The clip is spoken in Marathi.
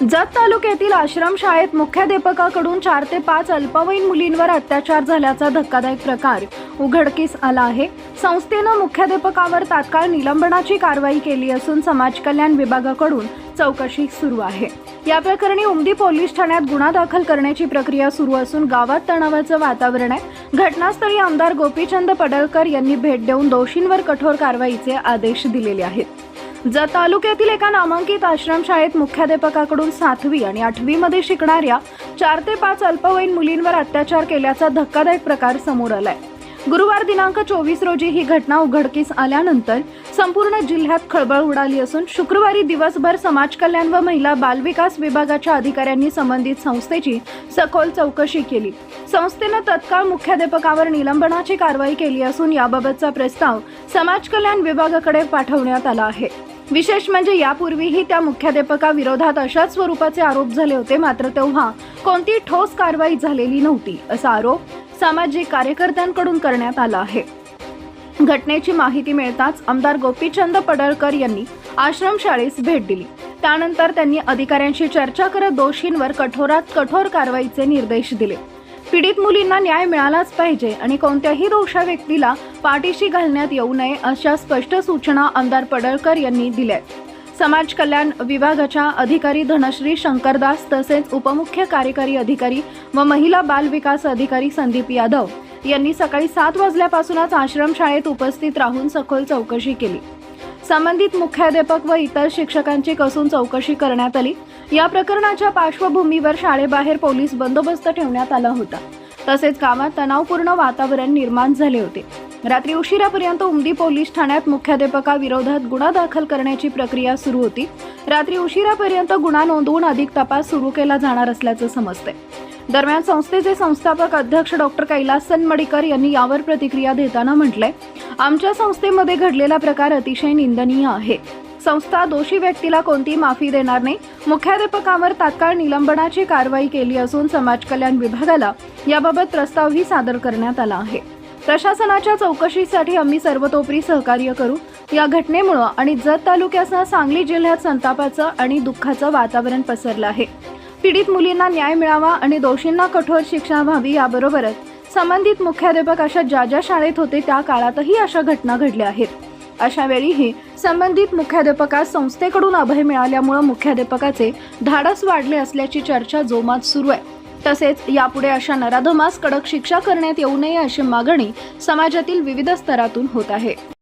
जत तालुक्यातील आश्रमशाळेत मुख्याध्यापकाकडून चार ते पाच अल्पवयीन मुलींवर अत्याचार झाल्याचा धक्कादायक प्रकार उघडकीस आला आहे. संस्थेनं मुख्याध्यापकावर तात्काळ निलंबनाची कारवाई केली असून समाज कल्याण विभागाकडून चौकशी सुरू आहे. या प्रकरणी उमदी पोलीस ठाण्यात गुन्हा दाखल करण्याची प्रक्रिया सुरू असून गावात तणावाचं वातावरण आहे. घटनास्थळी आमदार गोपीचंद पडळकर यांनी भेट देऊन दोषींवर कठोर कारवाईचे आदेश दिलेले आहेत. जत तालुक्यातील एका नामांकित आश्रमशाळेत मुख्याध्यापकाकडून सातवी आणि आठवी मध्ये शिकणाऱ्या चार ते पाच अल्पवयीन मुलींवर अत्याचार केल्याचा धक्कादायक प्रकार समोर आलाय. गुरुवार दिनांक चोवीस रोजी ही घटना उघडकीस आल्यानंतर संपूर्ण जिल्ह्यात खळबळ उडाली असून शुक्रवारी दिवसभर समाज कल्याण व महिला बालविकास विभागाच्या अधिकाऱ्यांनी संबंधित संस्थेची सखोल चौकशी केली. संस्थेनं तत्काळ मुख्याध्यापकावर निलंबनाची कारवाई केली असून याबाबतचा प्रस्ताव समाज कल्याण विभागाकडे पाठवण्यात आला आहे. विशेष म्हणजे यापूर्वीही त्या मुख्याध्यापकाविरोधात अशाच स्वरूपाचे आरोप झाले होते मात्र तेव्हा कोणती ठोस कारवाई झालेली नव्हती असा आरोप सामाजिक कार्यकर्त्यांकडून करण्यात आला आहे. घटनेची माहिती मिळताच आमदार गोपीचंद पडळकर यांनी आश्रमशाळेस भेट दिली. त्यानंतर त्यांनी अधिकाऱ्यांशी चर्चा करत दोषींवर कठोरात कठोर कारवाईचे निर्देश दिले. पीडित मुलींना न्याय मिळालाच पाहिजे आणि कोणत्याही दोषा व्यक्तीला पाठीशी घालण्यात येऊ नये अशा स्पष्ट सूचना आमदार पडळकर यांनी दिल्या समाज कल्याण विभागाच्या अधिकारी धनश्री शंकरदास तसेच उपमुख्य कार्यकारी अधिकारी व महिला बाल विकास अधिकारी संदीप यादव यांनी सकाळी सात वाजल्यापासूनच आश्रमशाळेत उपस्थित राहून सखोल चौकशी केली. संबंधित मुख्याध्यापक व इतर शिक्षकांची कसून चौकशी करण्यात आली. या प्रकरणाच्या पार्श्वभूमीवर शाळेबाहेर पोलीस बंदोबस्त ठेवण्यात आला होता. तसेच गावात तणावपूर्ण वातावरण निर्माण झाले होते. रात्री उशिरापर्यंत उमदी पोलीस ठाण्यात मुख्याध्यापकाविरोधात गुन्हा दाखल करण्याची प्रक्रिया सुरू होती. रात्री उशिरापर्यंत गुन्हा नोंदवून अधिक तपास सुरू केला जाणार असल्याचं समजते दरम्यान संस्थेचे संस्थापक अध्यक्ष डॉक्टर कैलास सनमडीकर यांनी यावर प्रतिक्रिया देताना म्हटलंय आमच्या संस्थेमध्ये घडलेला प्रकार अतिशय निंदनीय आहे. संस्था दोषी व्यक्तीला कोणती माफी देणार नाही. मुख्याध्यापकावर तात्काळ निलंबनाची कारवाई केली असून समाज कल्याण विभागाला याबाबत प्रस्तावही सादर करण्यात आला आहे. प्रशासनाच्या चौकशीसाठी आम्ही सर्वतोपरी सहकार्य करू. या घटनेमुळं आणि जत तालुक्यासह सांगली जिल्ह्यात संतापाचं आणि दुःखाचं वातावरण पसरलं आहे. पीडित मुलींना न्याय मिळावा आणि दोषींना कठोर शिक्षा व्हावी याबरोबरच संबंधित मुख्याध्यापक अशा ज्या ज्या शाळेत होते त्या काळातही अशा घटना घडल्या आहेत. अशा वेळीही संबंधित मुख्याध्यापकास संस्थेकडून अभय मिळाल्यामुळे मुख्याध्यापकाचे धाडस वाढले असल्याची चर्चा जोमात सुरू आहे. तसेच यापुढे अशा नराधमास कडक शिक्षा करण्यात येऊ नये अशी मागणी समाजातील विविध स्तरातून होत आहे.